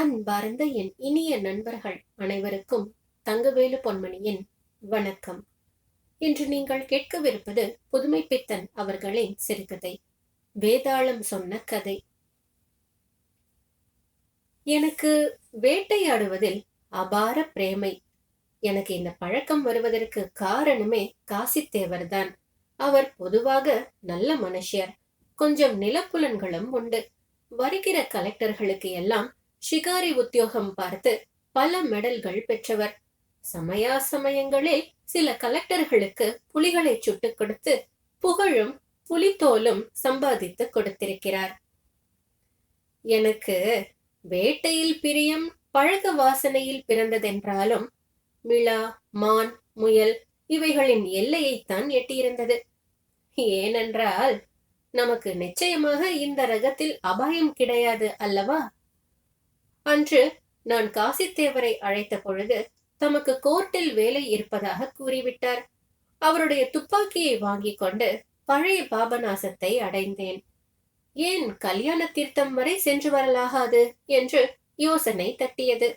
அன்பார்ந்த என் இனிய நண்பர்கள் அனைவருக்கும் தங்கவேலு பொன்மணியின் வணக்கம். இன்று நீங்கள் கேட்கவிருப்பது புதுமை பித்தன் அவர்களின் சிறுகதை வேதாளம் சொன்ன கதை. எனக்கு வேட்டையாடுவதில் அபார பிரேமை. எனக்கு இந்த பழக்கம் வருவதற்கு காரணமே காசித்தேவர்தான் அவர் பொதுவாக நல்ல மனுஷர். கொஞ்சம் நிலப்புலன்களும் உண்டு. வருகிற கலெக்டர்களுக்கு எல்லாம் ஷிகாரி உத்தியோகம் பார்த்து பல மெடல்கள் பெற்றவர். சமயா சமயங்களில் சில கலெக்டர்களுக்கு புலிகளை சுட்டுக் கொடுத்து புகழும் புலித்தோலும் சம்பாதித்து கொடுத்திருக்கிறார். எனக்கு வேட்டையில் பிரியம் பழக வாசனையில் பிறந்ததென்றாலும் மிளா மான் முயல் இவைகளின் எல்லையைத்தான் எட்டியிருந்தது. ஏனென்றால் நமக்கு நிச்சயமாக இந்த ரகத்தில் அபாயம் கிடையாது அல்லவா? அன்று நான் காசித்தேவரை அழைத்த பொழுது தமக்கு கோர்ட்டில் வேலை இருப்பதாக கூறிவிட்டார். அவருடைய துப்பாக்கியை வாங்கிக் கொண்டு பழைய பாபநாசத்தை அடைந்தேன். ஏன் கல்யாண தீர்த்தம் வரை சென்று வரலாகாது என்று யோசனை தட்டியது.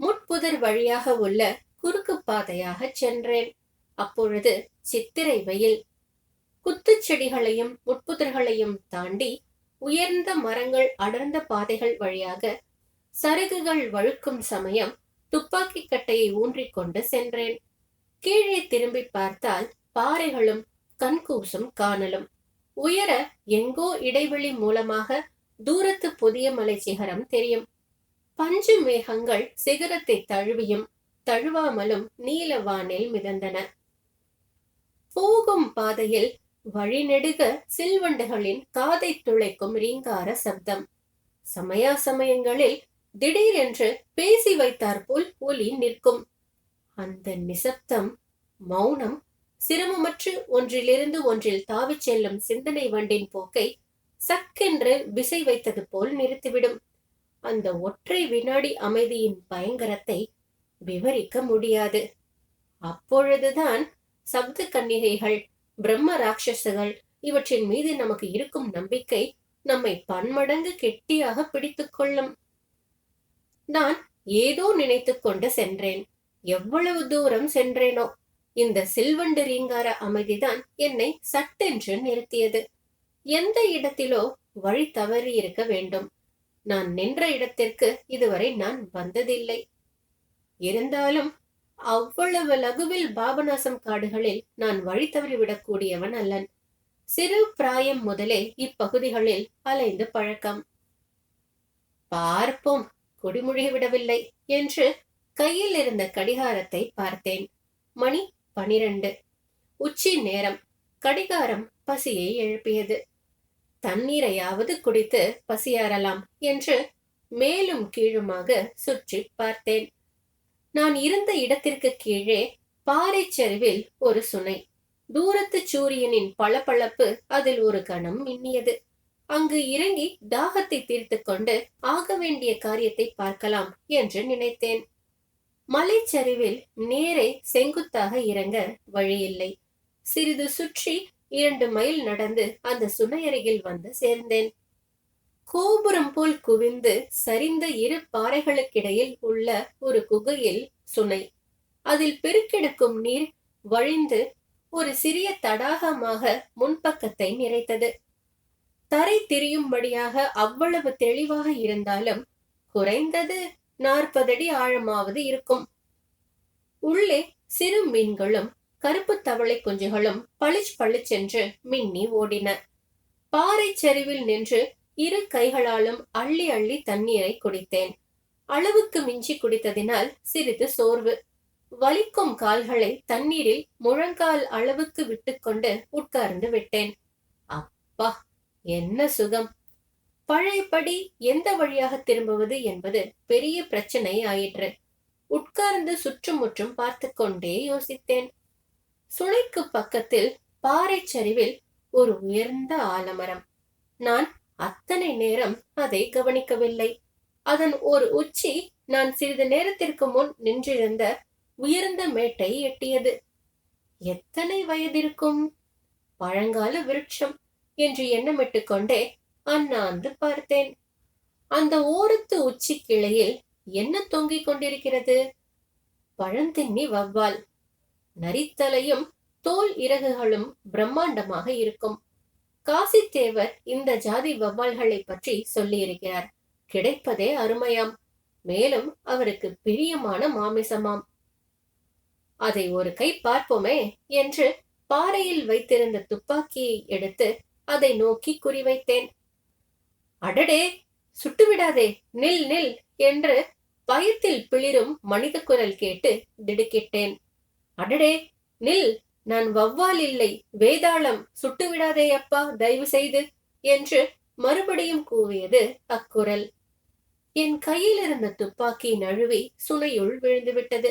முட்புதர் வழியாக உள்ள குறுக்கு பாதையாக சென்றேன். அப்பொழுது சித்திரை வெயில். குத்துச்செடிகளையும் முட்புதர்களையும் தாண்டி உயர்ந்த மரங்கள் அடர்ந்த பாதைகள் வழியாக சருகுகள் வழுக்கும் சமயம் துப்பாக்கி கட்டையை ஊன்றிக்கொண்டு சென்றேன். கீழே திரும்பி பார்த்தால் பாறைகளும் கண்கூசும் காணலும். உயர எங்கோ இடைவெளி மூலமாக தூரத்து புதிய மலை சிகரம் தெரியும். பஞ்சு மேகங்கள் சிகரத்தை தழுவியும் தழுவாமலும் நீல வானில் மிதந்தன. போகும் பாதையில் வழிநெடுக சில்வண்டுகளின் காதை துளைக்கும் ரீங்கார சப்தம். சமயா சமயங்களில் திடீரென்று பேசி வைத்தாற்போல் ஒலி நிற்கும். அந்த நிசப்தம் மௌனம் சிரமமற்று ஒன்றிலிருந்து ஒன்றில் தாவிச் செல்லும் சிந்தனை வண்டின் போக்கை சக்கென்று விசை வைத்தது போல் நிறுத்திவிடும். அந்த ஒற்றை வினாடி அமைதியின் பயங்கரத்தை விவரிக்க முடியாது. அப்பொழுதுதான் சப்த கன்னிகைகள் பிரம்ம ராட்சசகள் இவற்றின் மீது நமக்கு இருக்கும் நம்பிக்கை நம்மை பன்மடங்கு கெட்டியாக பிடித்துக் கொள்ளும். நான் ஏதோ நினைத்துக் கொண்டு சென்றேன். எவ்வளவு தூரம் சென்றேனோ. இந்த சில்வண்டு ரீங்கார அமைதிதான் என்னை சட்டென்று நிறுத்தியது. எந்த இடத்திலோ வழி தவறி இருக்க வேண்டும். நான் நின்ற இடத்திற்கு இதுவரை நான் வந்ததில்லை. இருந்தாலும் அவ்வளவு லகுவில் பாபநாசம் காடுகளில் நான் வழி தவறிவிடக்கூடியவன் அல்லன். சிறு பிராயம் முதலே இப்பகுதிகளில் அலைந்து பழக்கம். பார்ப்போம் குடிமொழி விடவில்லை என்று கையில் இருந்த கடிகாரத்தை பார்த்தேன். மணி பனிரெண்டு. உச்சி நேரம். கடிகாரம் பசியை எழுப்பியது. தண்ணீரையாவது குடித்து பசியாறலாம் என்று மேலும் கீழுமாக சுற்றி பார்த்தேன். நான் இருந்த இடத்திற்கு கீழே பாறை சரிவில் ஒரு சுனை. தூரத்து சூரியனின் பளபளப்பு அதில் ஒரு கணம் மின்னியது. அங்கு இறங்கி தாகத்தை தீர்த்து கொண்டு ஆக வேண்டிய காரியத்தை பார்க்கலாம் என்று நினைத்தேன். மலைச்சரிவில் நேரே செங்குத்தாக இறங்க வழியில்லை. சிறிது சுற்றி இரண்டு மைல் நடந்து அந்த சுனையருகில் வந்து சேர்ந்தேன். கோபுரம் போல் குவிந்து சரிந்த இரு பாறைகளுக்கிடையில் உள்ள ஒரு குகையில் சுனை. அதில் பெருக்கெடுக்கும் நீர் வழிந்து ஒரு சிறிய தடாகமாக முன்பக்கத்தை நிறைத்தது. தரை திரியும்படியாக அவ்வளவு தெளிவாக இருந்தாலும் குறைந்தது நாற்பதடி ஆழமாவது இருக்கும். உள்ளே சிறு மீன்களும் கருப்பு தவளை குஞ்சுகளும் பளிச் பளிச்சென்று மின்னி ஓடின. பாறை சரிவில் நின்று இரு கைகளாலும் அள்ளி அள்ளி தண்ணீரை குடித்தேன். அளவுக்கு மிஞ்சி குடித்ததினால் சிறிது சோர்வு. வலிக்கும் கால்களை தண்ணீரில் முழங்கால் அளவுக்கு விட்டுக்கொண்டு உட்கார்ந்து விட்டேன். அப்பா என்ன சுகம். பழையபடி எந்த வழியாக திரும்புவது என்பது பெரிய பிரச்சனை ஆயிற்று. உட்கார்ந்து சுற்றுமுற்றும் பார்த்து கொண்டே யோசித்தேன். சுளைக்கு பக்கத்தில் பாறை சரிவில் ஒரு உயர்ந்த ஆலமரம். நான் அத்தனை நேரம் அதை கவனிக்கவில்லை. அதன் ஒரு உச்சி நான் சிறிது நேரத்திற்கு முன் நின்றிருந்த உயர்ந்த மேட்டை எட்டியது. எத்தனை வயதிருக்கும்? பழங்கால விருட்சம் என்று எண்ணமிட்டு கொண்டே அண்ணாந்து பார்த்தேன். அந்த ஓரத்து உச்சி கிளையில் என்ன தொங்கிக் கொண்டிருக்கிறது? பழந்தின்னி வவ்வால். நரித்தலையும் தோல் இறகுகளும் பிரம்மாண்டமாக இருக்கும். காசித்தேவர் இந்த ஜாதி வவ்வால்களை பற்றி சொல்லியிருக்கிறார். கிடைப்பதே அருமையாம். மேலும் அவருக்கு பிரியமான மாமிசமாம். அதை ஒரு கை பார்ப்போமே என்று பாறையில் வைத்திருந்த துப்பாக்கியை எடுத்து அதை நோக்கி குறிவைத்தேன். அடடே சுட்டுவிடாதே நில் நில் என்று பயத்தில் பிளிரும் மனித குரல் கேட்டு திடுக்கிட்டேன். அடடே நில் நான் வவ்வால் இல்லை வேதாளம் சுட்டுவிடாதே அப்பா தயவு செய்து என்று மறுபடியும் கூவியது அக்குரல். என் கையில் இருந்த துப்பாக்கி நழுவி சுனையுள் விழுந்துவிட்டது.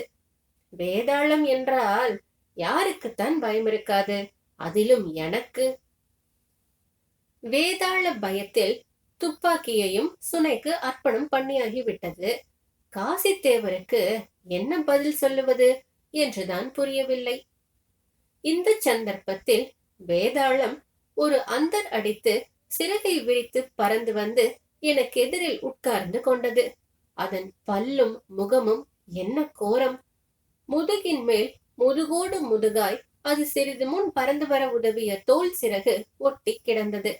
வேதாளம் என்றால் யாருக்குத்தான் பயம் இருக்காது அதிலும் எனக்கு. வேதாள பயத்தில் துப்பாக்கியையும் சுனைக்கு அர்ப்பணம் பண்ணியாகி விட்டது காசித்தேவருக்கு என்ன பதில் சொல்லுவது? என்றுதான் புரியவில்லை. இந்த சந்தர்ப்பத்தில் வேதாளம் ஒரு அந்தர் அடித்து சிறகை விரித்து பறந்து வந்து எனக்கு எதிரில் உட்கார்ந்து கொண்டது. அதன் பல்லும் முகமும் என்ன கோரம்! முதுகின் மேல் முதுகோடு முதுகாய் அது சிறிது முன் பறந்து வர உதவிய தோல் சிறகு ஒட்டி கிடந்தது.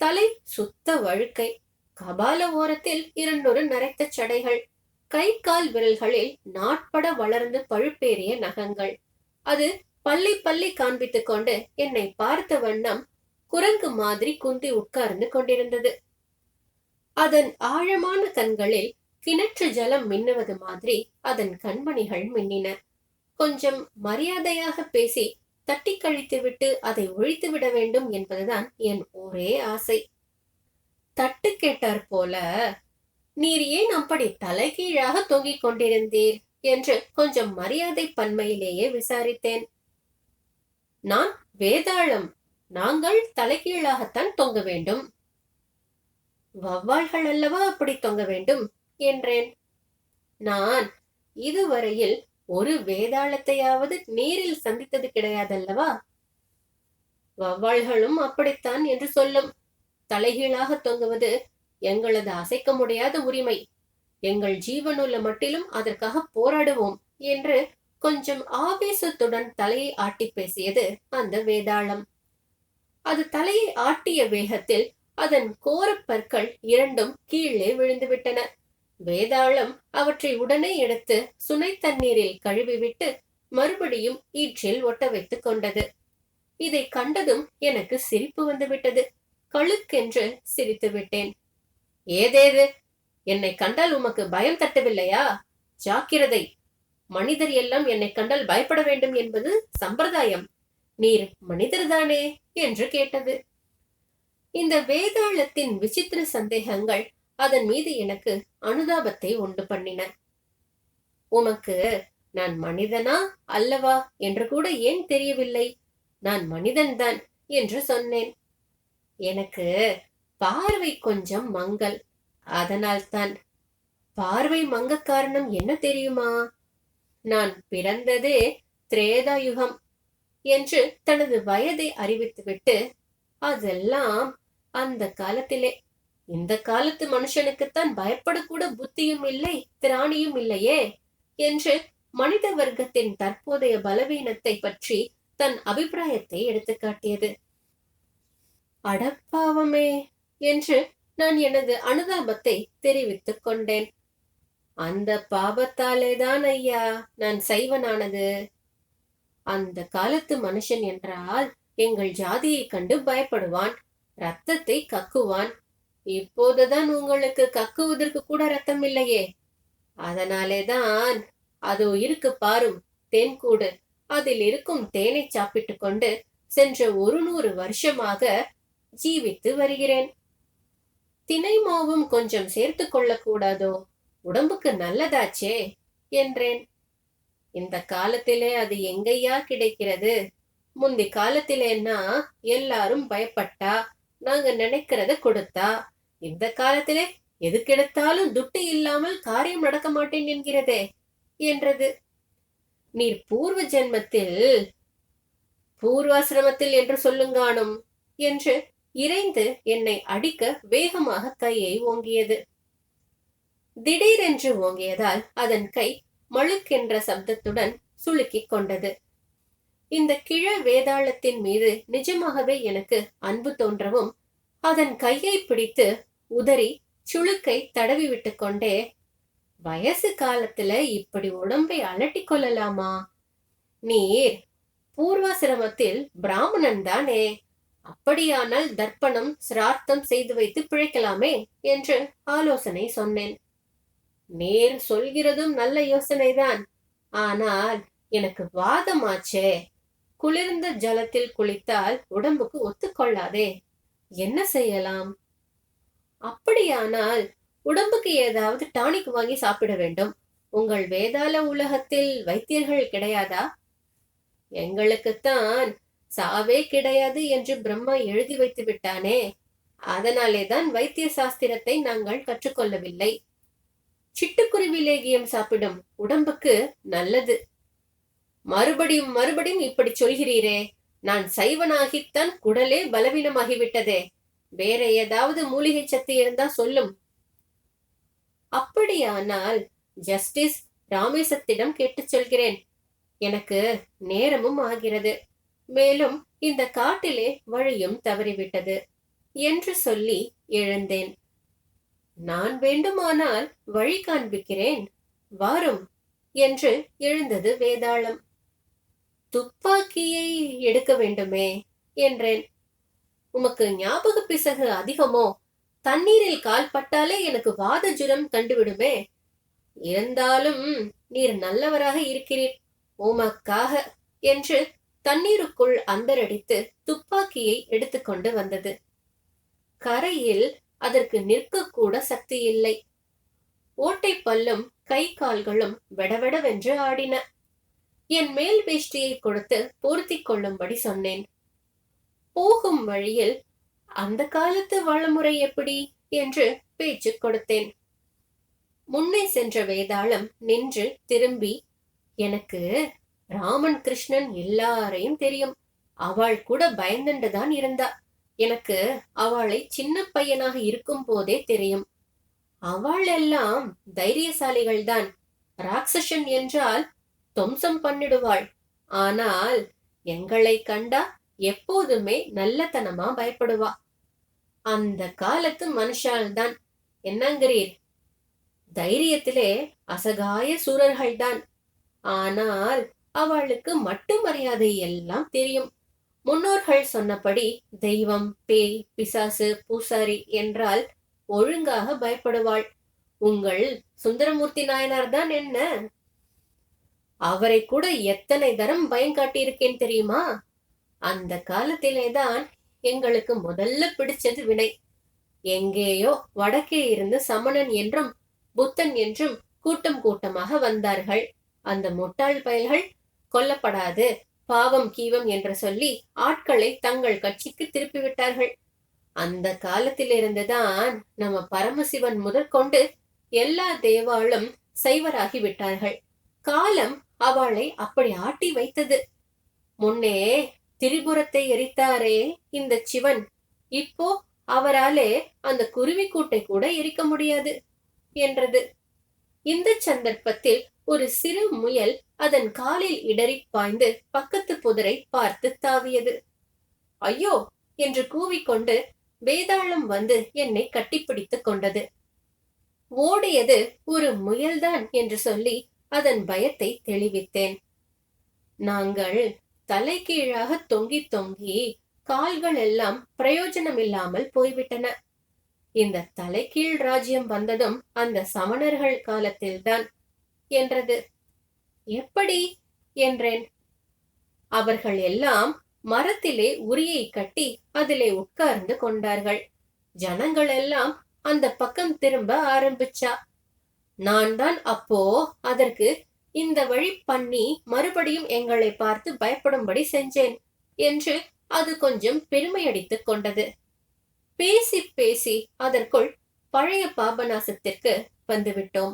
தலை சுத்த வழுக்கை கபால ஓரத்தில் இரண்டொரு நரைத்த சடைகள் கை கால் விரல்களில் நாட்பட வளர்ந்து பழுப்பேறிய நகங்கள். அது பள்ளி பள்ளி காண்பித்துக் கொண்டு என்னை பார்த்த வண்ணம் குரங்கு மாதிரி குந்தி உட்கார்ந்து கொண்டிருந்தது. அதன் ஆழமான கண்களில் கிணற்று ஜலம் மின்னுவது மாதிரி அதன் கண்மணிகள் மின்னின. கொஞ்சம் மரியாதையாக பேசி தட்டி கழித்துவிட்டு அதை ஒழித்து விட வேண்டும் என்பதுதான் என் ஒரே ஆசை. தட்டு கேட்டார் போல நீர் ஏன் அப்படி தலைகீழாக தொங்கிக் கொண்டிருந்தீர்? என்று கொஞ்சம் மரியாதை பன்மையிலேயே விசாரித்தேன். நான் வேதாளம். நாங்கள் தலைகீழாகத்தான் தொங்க வேண்டும். வவ்வாள்கள் அல்லவா அப்படி தொங்க வேண்டும்? என்றேன். நான் இதுவரையில் ஒரு வேதாளத்தையாவது நேரில் சந்தித்தது கிடையாதல்லவா? வவ்வாள்களும் அப்படித்தான் என்று சொல்லும். தலைகீழாக தொங்குவது எங்களது அசைக்க முடியாத உரிமை. எங்கள் ஜீவனுள்ள மட்டிலும் அதற்காக போராடுவோம் என்று கொஞ்சம் ஆவேசத்துடன் தலையை ஆட்டி பேசியது அந்த வேதாளம். அது தலையை ஆட்டிய வேகத்தில் அதன் கோரப்பற்கள் இரண்டும் கீழே விழுந்துவிட்டன. வேதாளம் அவற்றை உடனே எடுத்து சுனை தண்ணீரில் கழுவிவிட்டு மறுபடியும் ஈற்றில் ஒட்ட வைத்துக் கொண்டது. இதை கண்டதும் எனக்கு சிரிப்பு வந்துவிட்டது. கழுக்கென்று சிரித்து விட்டேன். ஏதேது? என்னை கண்டால் உமக்கு பயம் தட்டவில்லையா? ஜாக்கிரதை! மனிதர் எல்லாம் என்னை கண்டால் பயப்பட வேண்டும் என்பது சம்பிரதாயம். நீர் மனிதர்தானே என்று கேட்டது. இந்த வேதாளத்தின் விசித்திர சந்தேகங்கள் அதன் மீது எனக்கு அனுதாபத்தை உண்டு பண்ணின. உமக்கு நான் மனிதனா அல்லவா என்று கூட ஏன் தெரியவில்லை? நான் மனிதன்தான் என்று சொன்னேன். எனக்கு பார்வை கொஞ்சம் மங்கல் அதனால்தான் பார்வை மங்க காரணம் என்ன தெரியுமா? நான் பிறந்ததே திரேதாயுகம் என்று தனது வயதை அறிவித்துவிட்டு அதெல்லாம் அந்த காலத்திலே. இந்த காலத்து மனுஷனுக்குத்தான் பயப்படக்கூட புத்தியும் இல்லை திராணியும் இல்லையே என்று மனித வர்க்கத்தின் தற்போதைய பலவீனத்தை பற்றி தன் அபிப்பிராயத்தை எடுத்துக்காட்டியது அடப்பாவமே என்று நான் எனது அனுதாபத்தை தெரிவித்துக் கொண்டேன். அந்த பாபத்தாலேதான் ஐயா நான் சைவனானது. அந்த காலத்து மனுஷன் என்றால் எங்கள் ஜாதியை கண்டு பயப்படுவான் ரத்தத்தை கக்குவான். இப்போதுதான் உங்களுக்கு கக்குவதற்கு கூட ரத்தம் இல்லையே. அதனாலே தான் அதோ இருக்கு பாரும் தேன்கூடு. அதில் இருக்கும் தேனை சாப்பிட்டு கொண்டு சென்ற ஒரு நூறு வருஷமாக ஜீவித்து வருகிறேன். தினை மாவும் கொஞ்சம் சேர்த்து கொள்ளக்கூடாதோ? உடம்புக்கு நல்லதாச்சே? என்றேன். இந்த காலத்திலே அது எங்கையா கிடைக்கிறது? முந்தி காலத்திலேன்னா எல்லாரும் பயப்பட்டா நாங்க நினைக்கிறத கொடுத்தா இந்த காலத்திலே எதுக்கெடுத்தாலும் துட்டு இல்லாமல் காரியம் நடக்க மாட்டேன் என்கிறதே? என்றது. நீர் பூர்வ ஜென்மத்தில் பூர்வாசிரமத்தில் என்று சொல்லுங்கானும் என்று இறைந்து என்னை அடிக்க வேகமாக கையை ஓங்கியது. திடீரென்று ஓங்கியதால் அதன் கை மழுக்கென்ற சப்தத்துடன் சுளுக்கிக் கொண்டது. இந்த கிழ வேதாளத்தின் மீது நிஜமாகவே எனக்கு அன்பு தோன்றவும் அதன் கையை பிடித்து உதறி சுளுக்கை தடவி விட்டு கொண்டே வயசு காலத்துல இப்படி உடம்பை அலட்டி கொள்ளலாமா? நீர் பூர்வாசிரமத்தில் பிராமணன் தானே அப்படியானால் தர்ப்பணம் சிரார்த்தம் செய்து வைத்து பிழைக்கலாமே? என்று ஆலோசனை சொன்னேன். நேர் சொல்கிறதும் நல்ல யோசனைதான். ஆனால் எனக்கு வாதமாச்சே. குளிர்ந்த ஜலத்தில் குளித்தால் உடம்புக்கு ஒத்துக்கொள்ளாதே. என்ன செய்யலாம்? அப்படியானால் உடம்புக்கு ஏதாவது டானிக் வாங்கி சாப்பிட வேண்டும். உங்கள் வேதாள உலகத்தில் வைத்தியர்கள் கிடையாதா? எங்களுக்குத்தான் சாவே கிடையாது என்று பிரம்மா எழுதி வைத்து விட்டானே அதனாலேதான் வைத்திய சாஸ்திரத்தை நாங்கள் கற்றுக்கொள்ளவில்லை. சிட்டுக்குருவி லேகியம் சாப்பிடும் உடம்புக்கு நல்லது. மறுபடியும் மறுபடியும் இப்படி சொல்கிறீரே நான் சைவனாகித்தான் குடலே பலவீனமாகிவிட்டதே. வேற ஏதாவது மூலிகை சத்து இருந்தா சொல்லும். அப்படியானால் ஜஸ்டிஸ் ராமேசத்திடம் கேட்டுச் சொல்கிறேன். எனக்கு நேரமும் ஆகிறது. மேலும் இந்த காட்டிலே வழியும் தவறிவிட்டது என்று சொல்லி எழுந்தேன். நான் வேண்டுமானால் வழி காண்பிக்கிறேன் வாரும் என்று எழுந்தது வேதாளம். துப்பாக்கியை எடுக்க வேண்டுமே என்றேன். உமக்கு ஞாபக பிசகு அதிகமோ? தண்ணீரில் கால் பட்டாலே எனக்கு வாத ஜுரம் கண்டுவிடுமே. இருந்தாலும் நீர் நல்லவராக இருக்கிறீர் உமக்காக என்று தண்ணீருக்குள் அந்தரடித்து துப்பாக்கியை எடுத்துக்கொண்டு வந்தது. கரையில் அதற்கு நிற்கக்கூட சக்தி இல்லை ஓட்டை பல்லும் கை கால்களும் வெடவெடவென்று ஆடின. என் மேல் வேஷ்டியை கொடுத்து போர்த்தி கொள்ளும்படி சொன்னேன். போகும் வழியில் அந்த காலத்து வளமுறை எப்படி என்று பேச்சு கொடுத்தேன். முன்னே சென்ற வேதாளம் நின்று திரும்பி எனக்கு ராமன் கிருஷ்ணன் எல்லாரையும் தெரியும். அவள் கூட பயந்துண்டுதான் இருந்தா. எனக்கு அவளை சின்ன பையனாக இருக்கும் போதே தெரியும். அவள் எல்லாம் தைரியசாலிகள்தான் ராட்சசன் என்றால் தொம்சம் பண்ணிடுவாள். ஆனால் எங்களை கண்டா எப்போதுமே நல்லத்தனமா பயப்படுவா. அந்த காலத்து மனுஷால்தான் என்னங்கிறீர்? தைரியத்திலே அசகாய சூரர்கள்தான் ஆனால் அவளுக்கு மட்டு மரியாதை எல்லாம் தெரியும். முன்னோர்கள் சொன்னபடி தெய்வம் பேய் பிசாசு பூசாரி என்றால் ஒழுங்காக பயப்படுவாள். உங்கள் சுந்தரமூர்த்தி நாயனார் தான் என்ன? அவரை கூட எத்தனை தரம் பயம் காட்டியிருக்கேன் தெரியுமா? அந்த காலத்திலேதான் எங்களுக்கு முதல்ல பிடிச்சது வினை. எங்கேயோ வடக்கே இருந்து சமணன் என்றும் புத்தன் என்றும் கூட்டம் கூட்டமாக வந்தார்கள். அந்த முட்டாள் பயல்கள் கொல்லப்படாது. பாவம் கீவம் என்று சொல்லி ஆட்களை தங்கள் கட்சிக்கு திருப்பி விட்டார்கள் அந்த காலத்திலிருந்துதான் நம்ம பரமசிவன் முதற்கொண்டு எல்லா தேவாளும் சைவராகி விட்டார்கள். காலம் அவளை அப்படி ஆட்டி வைத்தது. முன்னே திரிபுரத்தை எரித்தாரே இந்த சிவன். இப்போ அவராலே அந்த குருவி கூட்டை கூட எரிக்க முடியாது என்றது. இந்த சந்தர்ப்பத்தில் ஒரு சிறு முயல் அதன் காலில் இடறி பாய்ந்து பக்கத்து புதரை பார்த்து தாவியது. ஐயோ! என்று கூவிக்கொண்டு வேதாளம் வந்து என்னை கட்டிப்பிடித்துக் கொண்டது. ஓடியது ஒரு முயல்தான் என்று சொல்லி அதன் பயத்தை தெளிவித்தேன். நாங்கள் தலைகீழாக தொங்கி தொங்கி கால்கள் எல்லாம் பிரயோஜனமில்லாமல் போய்விட்டன. இந்த தலைகீழ் ராஜ்யம் வந்ததும் அந்த சமணர்கள் காலத்தில்தான் என்றது. எப்படி என்றேன்? அவர்கள் எல்லாம் மரத்திலே உரியை கட்டி அதிலே உட்கார்ந்து கொண்டார்கள். ஜனங்கள் எல்லாம் அந்த பக்கம் திரும்ப ஆரம்பிச்சா. நான் தான் அப்போ அதற்கு இந்த வழி பண்ணி மறுபடியும் எங்களை பார்த்து பயப்படும்படி செஞ்சேன் என்று அது கொஞ்சம் பெருமையடித்துக் கொண்டது. பேசி பேசி அதற்குள் பழைய பாபநாசத்திற்கு வந்துவிட்டோம்.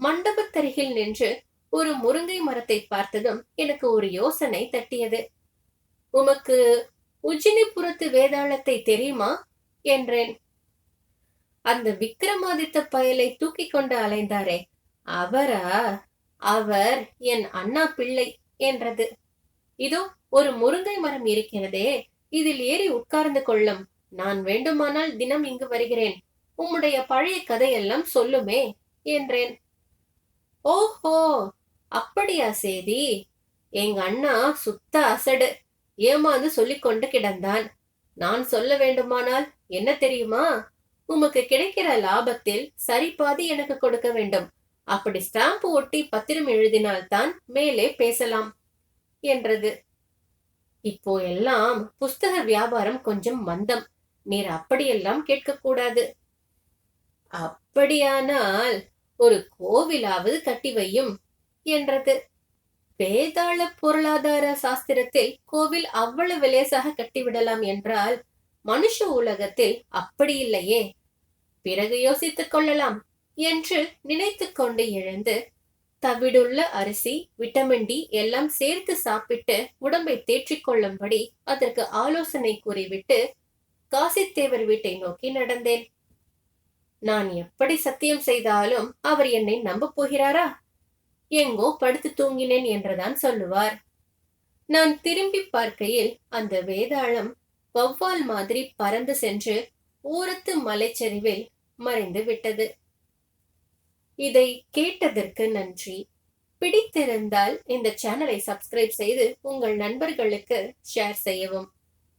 மண்டபத்தருகில் நின்று ஒரு முருங்கை மரத்தை பார்த்ததும் எனக்கு ஒரு யோசனை தட்டியது. உமக்கு உஜினிபுரத்து வேதாளத்தை தெரியுமா? என்றேன். அந்த விக்ரமாதித்த பயலை தூக்கி கொண்டு அலைந்தாரே. அவரா? அவர் என் அண்ணா பிள்ளை என்றது. இதோ ஒரு முருங்கை மரம் இருக்கிறதே. இதில் ஏறி உட்கார்ந்து கொள்ளும். நான் வேண்டுமானால் தினம் இங்கு வருகிறேன். உம்முடைய பழைய கதையெல்லாம் சொல்லுமே என்றேன். ஓஹோ அப்படியா சேதி? எங்க அண்ணா சுத்த அசடு. ஏமாந்து சொல்லிக் கொண்டு கிடந்தான். நான் சொல்ல வேண்டுமானால் என்ன தெரியுமா? உமக்கு கிடைக்கிற லாபத்தில் சரி பாதி எனக்கு கொடுக்க வேண்டும். அப்படி ஸ்டாம்பு ஒட்டி பத்திரம் எழுதினால்தான் மேலே பேசலாம் என்றது. இப்போ எல்லாம் புஸ்தக வியாபாரம் கொஞ்சம் மந்தம். நீர் அப்படியெல்லாம் கேட்கக்கூடாது. அப்படியானால் ஒரு கோவிலாவது கட்டி வையும் என்றது. வேதாள பொருளாதார சாஸ்திரத்தில் கோவில் அவ்வளவு லேசாக கட்டிவிடலாம் என்றால் மனுஷ உலகத்தில் அப்படி இல்லையே. பிறகு யோசித்துக் கொள்ளலாம் என்று நினைத்து கொண்டு எழுந்து தவிடுள்ள அரிசி விட்டமின் டி எல்லாம் சேர்த்து சாப்பிட்டு உடம்பை தேற்றிக் கொள்ளும்படி அதற்கு ஆலோசனை கூறிவிட்டு காசித்தேவர் வீட்டை நோக்கி நடந்தேன். நான் எப்படி சத்தியம் செய்தாலும் அவர் என்னை நம்பப் போகிறாரா? எங்கோ படுத்து தூங்கினேன் என்றுதான் சொல்லுவார். நான் திரும்பி பார்க்கையில் அந்த வேதாளம் வௌவால் மாதிரி பறந்து சென்று ஊரத்து மலைச்சரிவில் மறைந்து விட்டது. இதை கேட்டதற்கு நன்றி. பிடித்திருந்தால் இந்த சேனலை சப்ஸ்கிரைப் செய்து உங்கள் நண்பர்களுக்கு ஷேர் செய்யவும்.